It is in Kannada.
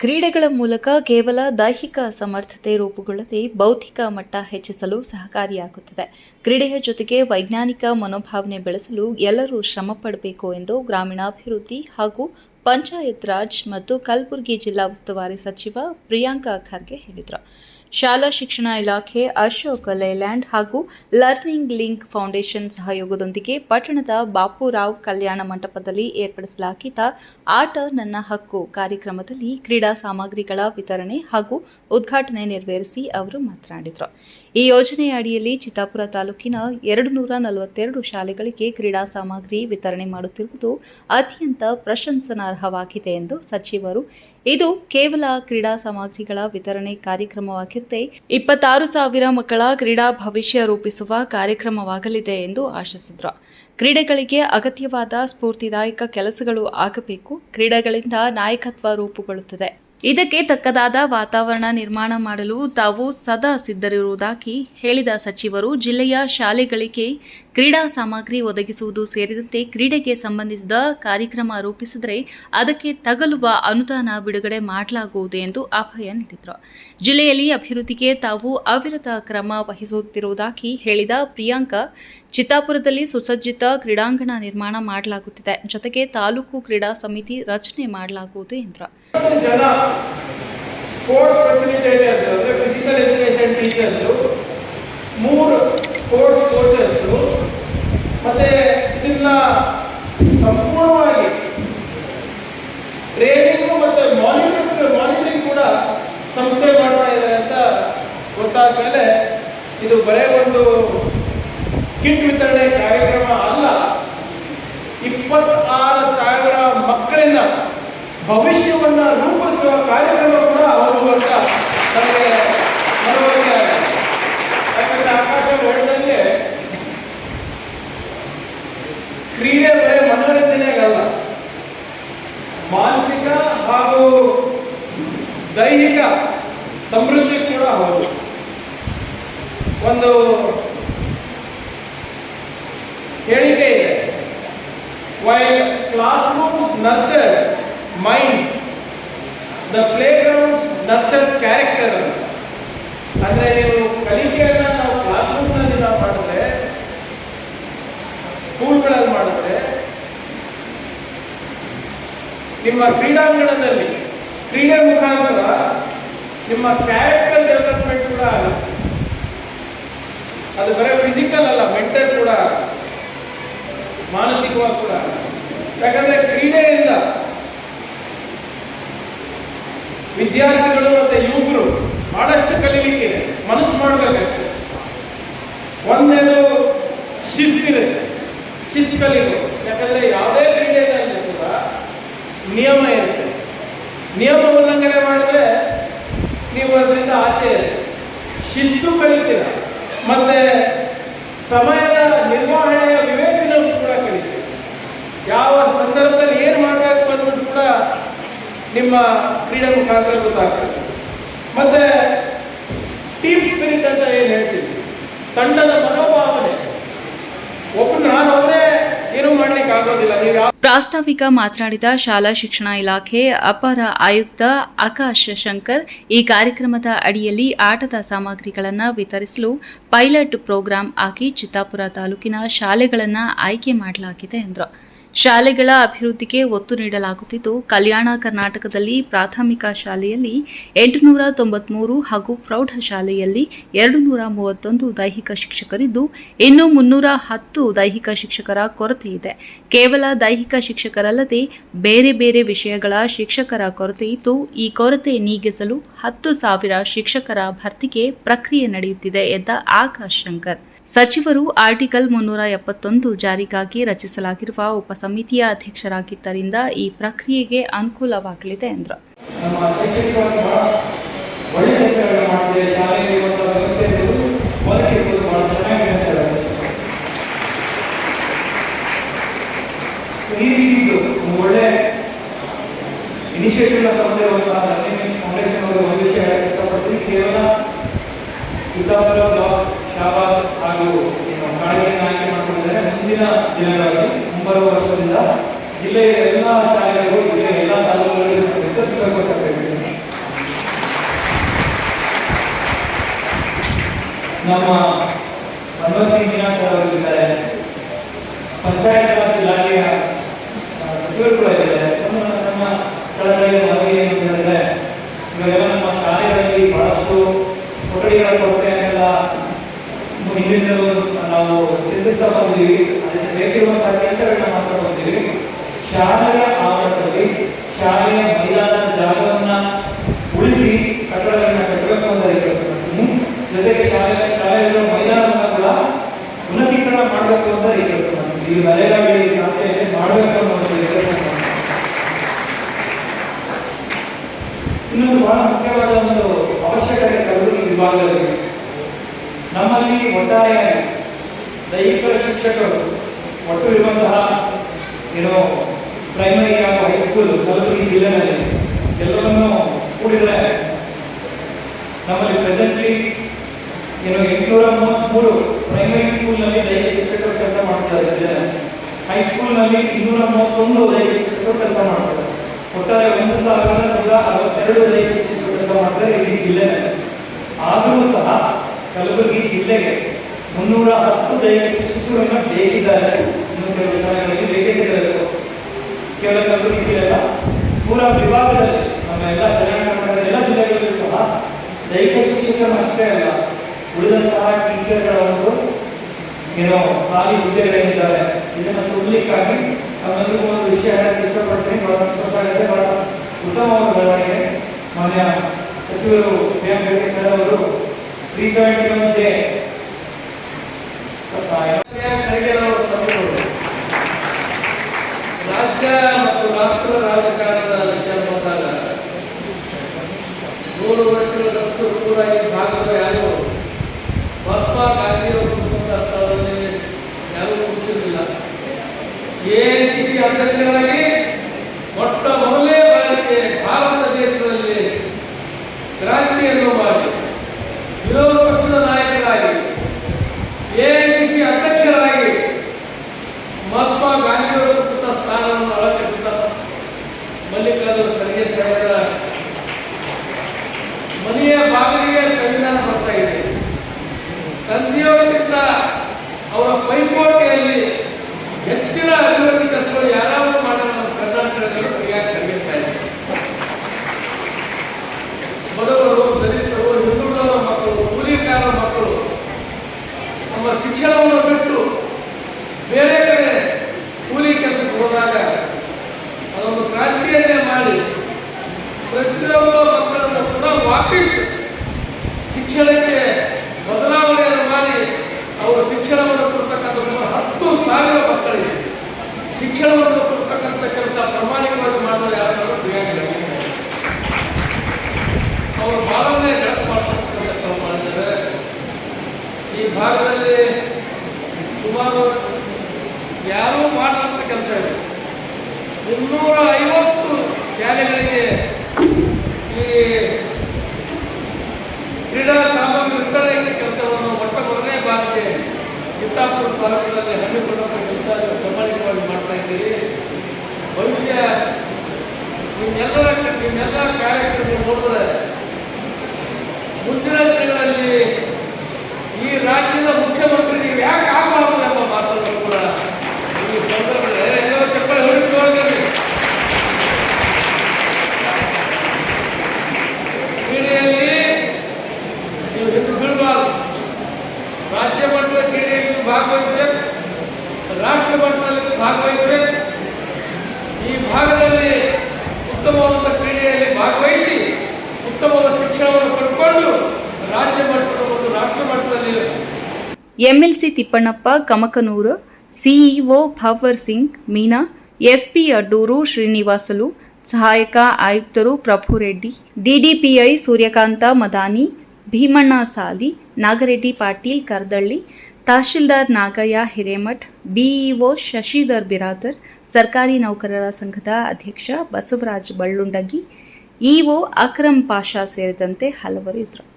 ಕ್ರೀಡೆಗಳ ಮೂಲಕ ಕೇವಲ ದೈಹಿಕ ಸಮರ್ಥತೆ ರೂಪುಗೊಳ್ಳದೆ ಬೌದ್ಧಿಕ ಮಟ್ಟ ಹೆಚ್ಚಿಸಲು ಸಹಕಾರಿಯಾಗುತ್ತದೆ. ಕ್ರೀಡೆಯ ಜೊತೆಗೆ ವೈಜ್ಞಾನಿಕ ಮನೋಭಾವನೆ ಬೆಳೆಸಲು ಎಲ್ಲರೂ ಶ್ರಮ ಪಡಬೇಕು ಎಂದು ಗ್ರಾಮೀಣಾಭಿವೃದ್ಧಿ ಹಾಗೂ ಪಂಚಾಯತ್ ರಾಜ್ ಮತ್ತು ಕಲಬುರಗಿ ಜಿಲ್ಲಾ ಉಸ್ತುವಾರಿ ಸಚಿವ ಪ್ರಿಯಾಂಕಾ ಖರ್ಗೆ ಹೇಳಿದರು. ಶಾಲಾ ಶಿಕ್ಷಣ ಇಲಾಖೆ, ಅಶೋಕ್ ಲೇಲ್ಯಾಂಡ್ ಹಾಗೂ ಲರ್ನಿಂಗ್ ಲಿಂಕ್ ಫೌಂಡೇಶನ್ ಸಹಯೋಗದೊಂದಿಗೆ ಪಟ್ಟಣದ ಬಾಪುರಾವ್ ಕಲ್ಯಾಣ ಮಂಟಪದಲ್ಲಿ ಏರ್ಪಡಿಸಲಾಗಿದ್ದ ಆಟ ನನ್ನ ಹಕ್ಕು ಕಾರ್ಯಕ್ರಮದಲ್ಲಿ ಕ್ರೀಡಾ ಸಾಮಗ್ರಿಗಳ ವಿತರಣೆ ಹಾಗೂ ಉದ್ಘಾಟನೆ ನೆರವೇರಿಸಿ ಅವರು ಮಾತನಾಡಿದರು. ಈ ಯೋಜನೆಯ ಅಡಿಯಲ್ಲಿ ಚಿತ್ತಾಪುರ ತಾಲೂಕಿನ ಎರಡು ನೂರ ನಲವತ್ತೆರಡು ಶಾಲೆಗಳಿಗೆ ಕ್ರೀಡಾ ಸಾಮಗ್ರಿ ವಿತರಣೆ ಮಾಡುತ್ತಿರುವುದು ಅತ್ಯಂತ ಪ್ರಶಂಸನಾರ್ಹವಾಗಿದೆ ಎಂದು ಸಚಿವರು. ಇದು ಕೇವಲ ಕ್ರೀಡಾ ಸಾಮಗ್ರಿಗಳ ವಿತರಣೆ ಕಾರ್ಯಕ್ರಮವಾಗಿರದೆ ಇಪ್ಪತ್ತಾರು ಸಾವಿರ ಮಕ್ಕಳ ಕ್ರೀಡಾ ಭವಿಷ್ಯ ರೂಪಿಸುವ ಕಾರ್ಯಕ್ರಮವಾಗಲಿದೆ ಎಂದು ಆಶಿಸಿದರು. ಕ್ರೀಡೆಗಳಿಗೆ ಅಗತ್ಯವಾದ ಸ್ಫೂರ್ತಿದಾಯಕ ಕೆಲಸಗಳು ಆಗಬೇಕು, ಕ್ರೀಡೆಗಳಿಂದ ನಾಯಕತ್ವ ರೂಪುಗೊಳ್ಳುತ್ತದೆ. ಇದಕ್ಕೆ ತಕ್ಕದಾದ ವಾತಾವರಣ ನಿರ್ಮಾಣ ಮಾಡಲು ತಾವು ಸದಾ ಸಿದ್ಧರಿರುವುದಾಗಿ ಹೇಳಿದ ಸಚಿವರು, ಜಿಲ್ಲೆಯ ಶಾಲೆಗಳಿಗೆ ಕ್ರೀಡಾ ಸಾಮಗ್ರಿ ಒದಗಿಸುವುದು ಸೇರಿದಂತೆ ಕ್ರೀಡೆಗೆ ಸಂಬಂಧಿಸಿದ ಕಾರ್ಯಕ್ರಮ ರೂಪಿಸಿದರೆ ಅದಕ್ಕೆ ತಗಲುವ ಅನುದಾನ ಬಿಡುಗಡೆ ಮಾಡಲಾಗುವುದು ಎಂದು ಅಭಯ ನೀಡಿದರು. ಜಿಲ್ಲೆಯಲ್ಲಿ ಅಭಿವೃದ್ಧಿಗೆ ತಾವು ಅವಿರತ ಕ್ರಮ ವಹಿಸುತ್ತಿರುವುದಾಗಿ ಹೇಳಿದ ಪ್ರಿಯಾಂಕಾ, ಚಿತ್ತಾಪುರದಲ್ಲಿ ಸುಸಜ್ಜಿತ ಕ್ರೀಡಾಂಗಣ ನಿರ್ಮಾಣ ಮಾಡಲಾಗುತ್ತಿದೆ. ಜೊತೆಗೆ ತಾಲೂಕು ಕ್ರೀಡಾ ಸಮಿತಿ ರಚನೆ ಮಾಡಲಾಗುವುದು ಎಂದರು. ಸ್ಪೋರ್ಟ್ಸ್ ಫೆಸಿಲಿಟೇಟರ್ಸ್ ಅಂದರೆ ಫಿಸಿಕಲ್ ಎಜುಕೇಷನ್ ಟೀಚರ್ಸು ಮೂರು ಸ್ಪೋರ್ಟ್ಸ್ ಕೋಚಸ್ಸು ಮತ್ತು ಇದನ್ನ ಸಂಪೂರ್ಣವಾಗಿ ಟ್ರೇನಿಂಗು ಮತ್ತು ಮಾನಿಟರಿಂಗ್ ಮಾನಿಟರಿಂಗ್ ಕೂಡ ಸಂಸ್ಥೆ ಮಾಡ್ತಾ ಇದೆ ಅಂತ ಗೊತ್ತಾದ ಮೇಲೆ ಇದು ಬರೇ ಒಂದು ಕಿಟ್ ವಿತರಣೆ ಕಾರ್ಯಕ್ರಮ ಅಲ್ಲ, ಇಪ್ಪತ್ತು ಭವಿಷ್ಯವನ್ನ ರೂಪಿಸುವ ಕಾರ್ಯಕ್ರಮ ಕೂಡ ಅವರು ಅಂತ ನಮಗೆ ಮನವರಿಕೆ ಯಾಕಂದ್ರೆ ಆಕಾಶ ಹೇಳಿದಂಗೆ ಕ್ರೀಡೆ ಬರೀ ಮನೋರಂಜನೆಗಲ್ಲ, ಮಾನಸಿಕ ಹಾಗೂ ದೈಹಿಕ ಸಮೃದ್ಧಿ ಕೂಡ ಹೌದು. ಒಂದು ಹೇಳಿಕೆ ಇದೆ. Classrooms nurture minds playgrounds nurture character ಅಂದರೆ ನೀವು ಕಲಿಕೆಯನ್ನು ನಾವು ಕ್ಲಾಸ್ ರೂಮ್ನಲ್ಲಿ ನಾವು ಮಾಡಿದ್ರೆ ಸ್ಕೂಲ್ಗಳಲ್ಲಿ ಮಾಡಿದ್ರೆ, ನಿಮ್ಮ ಕ್ರೀಡಾಂಗಣದಲ್ಲಿ, ಕ್ರೀಡೆ ಮುಖಾಂತರ ನಿಮ್ಮ ಕ್ಯಾರೆಕ್ಟರ್ ಡೆವಲಪ್ಮೆಂಟ್ ಕೂಡ ಆಗುತ್ತೆ. ಅದು ಬರೀ ಫಿಸಿಕಲ್ ಅಲ್ಲ ಮೆಂಟಲ್ ಕೂಡ. ಮಾನಸಿಕವಾಗಿ ಕೂಡ ಯಾಕಂದ್ರೆ ಕ್ರೀಡೆಯಿಂದ ವಿದ್ಯಾರ್ಥಿಗಳು ಮತ್ತೆ ಯುವಕರು ಬಹಳಷ್ಟು ಕಲೀಲಿಕ್ಕೆ ಮನಸ್ಸು ಮಾಡಬೇಕಷ್ಟೇ ಒಂದೇದು ಶಿಸ್ತಿರುತ್ತೆ ಶಿಸ್ತು ಕಲಿಬೇಕು. ಯಾಕಂದ್ರೆ ಯಾವುದೇ ಕ್ರೀಡೆಯಲ್ಲಿ ಕೂಡ ನಿಯಮ ಇರುತ್ತೆ. ನಿಯಮ ಉಲ್ಲಂಘನೆ ಮಾಡಿದ್ರೆ ನೀವು ಅದರಿಂದ ಆಚೆ ಇರುತ್ತೆ ಶಿಸ್ತು ಕಲಿತೀರ. ಮತ್ತೆ ಸಮಯದ ನಿರ್ವಹಣೆಯ ವಿವೇಚನೆ ಕೂಡ ಕಲಿತೀರಿ. ಯಾವ ಸಂದರ್ಭದಲ್ಲಿ ಏನು ಮಾಡಬೇಕು ಅನ್ನೋದು ಕೂಡ ನಿಮ್ಮ ಕ್ರೀಡೆ ಮುಖಾಂತರ ಗೊತ್ತಾಗ್ತದೆ. ಮತ್ತೆ ಟೀಮ್ ಸ್ಪಿರಿಟ್ ಅಂತ ಏನು ಹೇಳ್ತೀವಿ? ತಂಡದ ಮನೋಭಾವನೆ. ಒಬ್ಬ ನಾನು ಅವರೇ ಏನು ಮಾಡ್ಲಿಕ್ಕೆ ಆಗೋದಿಲ್ಲ. ನೀವು ಯಾವ ಪ್ರಾಸ್ತಾವಿಕ ಮಾತನಾಡಿದ ಶಾಲಾ ಶಿಕ್ಷಣ ಇಲಾಖೆ ಅಪರ ಆಯುಕ್ತ ಆಕಾಶ್ ಶಂಕರ್ ಈ ಕಾರ್ಯಕ್ರಮದ ಅಡಿಯಲ್ಲಿ ಆಟದ ಸಾಮಗ್ರಿಗಳನ್ನು ವಿತರಿಸಲು ಪೈಲಟ್ ಪ್ರೋಗ್ರಾಂ ಆಗಿ ಚಿತ್ತಾಪುರ ತಾಲೂಕಿನ ಶಾಲೆಗಳನ್ನು ಆಯ್ಕೆ ಮಾಡಲಾಗಿದೆ ಎಂದರು. ಶಾಲೆಗಳ ಅಭಿವೃದ್ಧಿಗೆ ಒತ್ತು ನೀಡಲಾಗುತ್ತಿದ್ದು, ಕಲ್ಯಾಣ ಕರ್ನಾಟಕದಲ್ಲಿ ಪ್ರಾಥಮಿಕ ಶಾಲೆಯಲ್ಲಿ ಎಂಟುನೂರ ತೊಂಬತ್ಮೂರು ಹಾಗೂ ಪ್ರೌಢ ಶಾಲೆಯಲ್ಲಿ ಎರಡು ನೂರ ಮೂವತ್ತೊಂದು ದೈಹಿಕ ಶಿಕ್ಷಕರಿದ್ದು, ಇನ್ನು ಮುನ್ನೂರ ಹತ್ತು ದೈಹಿಕ ಶಿಕ್ಷಕರ ಕೊರತೆ ಇದೆ. ಕೇವಲ ದೈಹಿಕ ಶಿಕ್ಷಕರಲ್ಲದೆ ಬೇರೆ ಬೇರೆ ವಿಷಯಗಳ ಶಿಕ್ಷಕರ ಕೊರತೆ ಇದ್ದು, ಈ ಕೊರತೆ ನೀಗಿಸಲು ಹತ್ತು ಸಾವಿರ ಶಿಕ್ಷಕರ ಭರ್ತಿಗೆ ಪ್ರಕ್ರಿಯೆ ನಡೆಯುತ್ತಿದೆ ಎಂದ ಆಕಾಶ್ ಶಂಕರ್. ಸಚಿವರು ಆರ್ಟಿಕಲ್ ಮುನ್ನೂರ ಎಪ್ಪತ್ತೊಂದು ಜಾರಿಗಾಗಿ ರಚಿಸಲಾಗಿರುವ ಉಪಸಮಿತಿಯ ಅಧ್ಯಕ್ಷರಾಗಿದ್ದರಿಂದ ಈ ಪ್ರಕ್ರಿಯೆಗೆ ಅನುಕೂಲವಾಗಲಿದೆ ಎಂದರು. ಭಾಗಿಯಾಗಿ ಮುಂಬರುವ ವರ್ಷದಿಂದ ಜಿಲ್ಲೆಯ ಎಲ್ಲ ಶಾಲೆಗಳು, ಜಿಲ್ಲೆಯ ಎಲ್ಲ ತಾಲೂಕುಗಳಲ್ಲಿ ಯಶಸ್ವಿಗೊಳಿಸಬೇಕು ನಮ್ಮ ಭಗವತ್ ಪಂಚಾಯತ್ ರಾಜ್ ಇಲಾಖೆಯ ಸಚಿವರು ಕೂಡ ಇದ್ದಾರೆ. ಈ ನರೇಗಾದಲ್ಲಿ ಸಾಧ್ಯತೆ ಮಾಡಬೇಕು ಅನ್ನೋದು. ಇನ್ನೊಂದು ಬಹಳ ಮುಖ್ಯವಾದ ಒಂದು ಅವಶ್ಯಕತೆ ಕಲಬುರಗಿ ವಿಭಾಗದಲ್ಲಿ ನಮ್ಮಲ್ಲಿ ಒಟ್ಟಾರೆಯಾಗಿ ದೈಹಿಕ ಶಿಕ್ಷಕರು, ಒಟ್ಟು ಇರುವಂತಹ, ಏನು ಪ್ರೈಮರಿ ಹಾಗೂ ಹೈಸ್ಕೂಲ್ ಕಲಬುರಗಿ ಜಿಲ್ಲೆನಲ್ಲಿ ಎಲ್ಲರನ್ನು ಕೂಡಿದರೆ ನಮ್ಮಲ್ಲಿ ಪ್ರೆಸೆಂಟ್ಲಿ ಏನು ಎಂಟುನೂರ ಮೂವತ್ತ್ಮೂರು ಪ್ರೈಮರಿ ಸ್ಕೂಲ್ನಲ್ಲಿ ದೈಹಿಕ ಶಿಕ್ಷಕರು ಹೈಸ್ಕೂಲ್ನಲ್ಲಿ ಇನ್ನೂರ ಮೂವತ್ತೊಂದು ದೈಹಿಕ ಶಿಕ್ಷಕರು ಕೆಲಸ ಮಾಡ್ತಾರೆ. ಒಟ್ಟಾರೆ ಒಂದು ಸಾವಿರದ ನೂರ ಅರವತ್ತೆರಡು ದೈಹಿಕ ಶಿಕ್ಷಕರು ಕೆಲಸ ಮಾಡ್ತಾರೆ ಇಡೀ ಜಿಲ್ಲೆನಲ್ಲಿ ಆದರೂ ಸಹ ಕಲಬುರಗಿ ಜಿಲ್ಲೆಗೆ ಮುನ್ನೂರ ಹತ್ತು ದೈಹಿಕ ಶಿಕ್ಷಕರನ್ನು ಬೇಕಿದ್ದಾರೆ ಇನ್ನು ಕೆಲವು ಶಾಲೆಗಳಲ್ಲಿ ಬೇಕಿದ್ದಾರೆ ಕೇವಲ ಕಲಬುರಗಿ ಜಿಲ್ಲೆಯಲ್ಲ ಪೂರ ವಿಭಾಗದಲ್ಲಿ ನಮ್ಮ ಎಲ್ಲ ಕಲ್ಯಾಣ ಕರ್ನಾಟಕದ ಎಲ್ಲ ಜಿಲ್ಲೆಗಳಲ್ಲೂ ಸಹ ದೈಹಿಕ ಶಿಕ್ಷಕರು ಅಷ್ಟೇ ಅಲ್ಲ, ಉಳಿದಂತಹ ಟೀಚರ್ಗಳ ಒಂದು ಏನೋ ಖಾಲಿ ಹುದ್ದೆಗಳೇನಿದ್ದಾರೆ ಇದನ್ನು ತುಂಬಲಿಕ್ಕಾಗಿ ನಮ್ಮೆಲ್ಲರಿಗೂ ಒಂದು ವಿಷಯ ಇಷ್ಟಪಡ್ತೀನಿ. ಬಹಳ ಸಂತೋಷ ಬಹಳ ಉತ್ತಮವಾದ ಬೆಳವಣಿಗೆ ಮಾನ್ಯ ಸಚಿವರು ಪಿ ಎಂ ಸರ್ ಅವರು ತ್ರೀ ಸೆವೆಂಟಿ ತಂದರು. ರಾಜ್ಯ ಮತ್ತು ರಾಷ್ಟ್ರ ರಾಜಕಾರಣದ ವಿಚಾರ ಬಂದಾಗ ನೂರು ವರ್ಷಗಳಷ್ಟು ಕೂಡ ಈ ಭಾಗದ ಯಾರು ಗಾಂಧಿಯವರು ಕುಟುಂಬದ ಸ್ಥಳದಲ್ಲಿ ಯಾರೂ ಕೂತಿರಲಿಲ್ಲ ಎಐಸಿಸಿ ಅಧ್ಯಕ್ಷರಾಗಿ ಮೊಟ್ಟ ಮೊದಲೇ ಬಾರಿಗೆ ಭಾರತ ದೇಶದಲ್ಲಿ ಕ್ರಾಂತಿಯನ್ನು ಮಾಡಿ. ವಿರೋಧ ಪಕ್ಷದ ನಾಯಕರಾಗಿ, ಎಐಸಿಸಿ ಅಧ್ಯಕ್ಷರಾಗಿ ಮಹಾತ್ಮ ಗಾಂಧಿಯವರು ಕೃತ ಸ್ಥಾನವನ್ನು ಅಳವಡಿಸಿದ ಮಲ್ಲಿಕಾರ್ಜುನ ಖರ್ಗೆ ಸಾಹೇಬರ ಮನೆಯ ಬಾಗಿಲಿಗೆ ಸಂವಿಧಾನ ಬರ್ತಾ ಇದೆ. ತಂದೆಯವರಿಗಿಂತ ಅವರ ಪೈಪೋಟಿಯಲ್ಲಿ ಹೆಚ್ಚಿನ ಅಭಿವೃದ್ಧಿ ಕೆಲಸಗಳು ಯಾರಾದರೂ ಮಾಡಿದ ನಮ್ಮ ಕರ್ನಾಟಕದಲ್ಲಿ ಪ್ರಿಯಾ ಖರ್ಗೆ ಸಾಹೇಬರು ಬಡವರು ದಲಿತರು ಹಿಂದುಳಿದವರ ಮಕ್ಕಳು ಕೂಲಿಕಾರರ ಮಕ್ಕಳು ನಮ್ಮ ಶಿಕ್ಷಣವನ್ನು ಬಿಟ್ಟು ಬೇರೆ ಕಡೆ ಕೂಲಿ ಕೆಲಸಕ್ಕೆ ಹೋದಾಗ ಅದೊಂದು ಕ್ರಾಂತಿಯನ್ನೇ ಮಾಡಿ ಪ್ರತಿಯೊಬ್ಬ ಮಕ್ಕಳನ್ನು ಕೂಡ ವಾಪಸ್ ಶಿಕ್ಷಣಕ್ಕೆ ಬದಲಾವಣೆಯನ್ನು ಮಾಡಿ ಅವರು ಶಿಕ್ಷಣವನ್ನು ಕೊಡ್ತಕ್ಕಂಥ ಹತ್ತು ಸಾವಿರ ಮಕ್ಕಳಿಗೆ ಶಿಕ್ಷಣವನ್ನು ಕೊಡ್ತಕ್ಕಂಥ ಕೆಲಸ ಪ್ರಾಮಾಣಿಕವಾಗಿ ಮಾಡಲು ಯಾರಾದರೂ ಪ್ರಿಯಾಂಕ ಅವರು ಬಾಳನ್ನೇ ಕೆಲಸ ಮಾಡ್ತಕ್ಕಂಥ ಕೆಲಸ ಮಾಡಿದ್ದಾರೆ. ಈ ಭಾಗದಲ್ಲಿ ಸುಮಾರು ಯಾರೂ ಮಾಡದಂಥ ಕೆಲಸ ಇದೆ ಮುನ್ನೂರ ಐವತ್ತು ಶಾಲೆಗಳಿಗೆ ಈ ಕ್ರೀಡಾ ಸಾಮಗ್ರಿ ವಿತರಣೆ ಕೆಲಸವನ್ನು ಮೊಟ್ಟ ಮೊದಲನೇ ಬಾರಿಗೆ ಚಿತ್ತಾಪುರ ತಾಲೂಕಿನಲ್ಲಿ ಹಮ್ಮಿಕೊಳ್ಳುವಂಥ ಕೆಲಸ ಪ್ರಾಮಾಣಿಕವಾಗಿ ಮಾಡ್ತಾ ಇದ್ದೀರಿ. ಭವಿಷ್ಯ ನಿಮ್ಮೆಲ್ಲರ ನಿಮ್ಮೆಲ್ಲ ಕಾರ್ಯಕ್ರಮ ನೋಡಿದ್ರೆ ಮುಂದಿನ ದಿನಗಳಲ್ಲಿ ಈ ರಾಜ್ಯದ ಮುಖ್ಯಮಂತ್ರಿ ನೀವು ಯಾಕೆ ಆಗಬಾರ್ದು ಎಂಬ ಮಾತನ್ನು ಕೂಡ ಈ ಸಂದರ್ಭದಲ್ಲಿ ಎಲ್ಲರೂ ಚಪ್ಪಲಿ ಹೊಡಿತು ಹೋಗ್ತಾರೆ ಕ್ರೀಡೆಯಲ್ಲಿ ನೀವು ಹಿಂದೆ ಬೀಳಬಾರ್ದು ರಾಜ್ಯ ಮಟ್ಟದ ಕ್ರೀಡೆಯಲ್ಲಿ ನೀವು ಭಾಗವಹಿಸಬೇಕು ರಾಷ್ಟ್ರ ಮಟ್ಟದಲ್ಲಿ ನೀವು ಭಾಗವಹಿಸಬೇಕು ಈ ಭಾಗದಲ್ಲಿ ಉತ್ತಮವಾದ ಕ್ರೀಡೆಯಲ್ಲಿ ಭಾಗವಹಿಸಿ ಉತ್ತಮವಾದ ಶಿಕ್ಷಣವನ್ನು ಪಡ್ಕೊಂಡು ರಾಜ್ಯ ಮಟ್ಟದ ಮತ್ತು ರಾಷ್ಟ್ರ ಮಟ್ಟದಲ್ಲಿ MLC Thippannappa, Kamakanur, CEO Bhanwar Singh, Meena, SP Addur Srinivasulu, ಸಹಾಯಕ ಆಯುಕ್ತರು ಪ್ರಭುರೆಡ್ಡಿ, ಡಿಡಿಪಿಐ ಸೂರ್ಯಕಾಂತ ಮದಾನಿ, ಭೀಮಣ್ಣ ಸಾಲಿ, ನಾಗರೆಡ್ಡಿ ಪಾಟೀಲ್ ಕರ್ದಳ್ಳಿ, ತಹಶೀಲ್ದಾರ್ ನಾಗಯ್ಯ ಹಿರೇಮಠ್, ಬಿಇಒ ಶಶಿಧರ್ ಬಿರಾದರ್, ಸರ್ಕಾರಿ ನೌಕರರ ಸಂಘದ ಅಧ್ಯಕ್ಷ ಬಸವರಾಜ್ ಬಳ್ಳುಂಡಗಿ ಇಒ ಅಕ್ರಮ್ ಪಾಷಾ ಸೇರಿದಂತೆ ಹಲವರು ಇದ್ದರು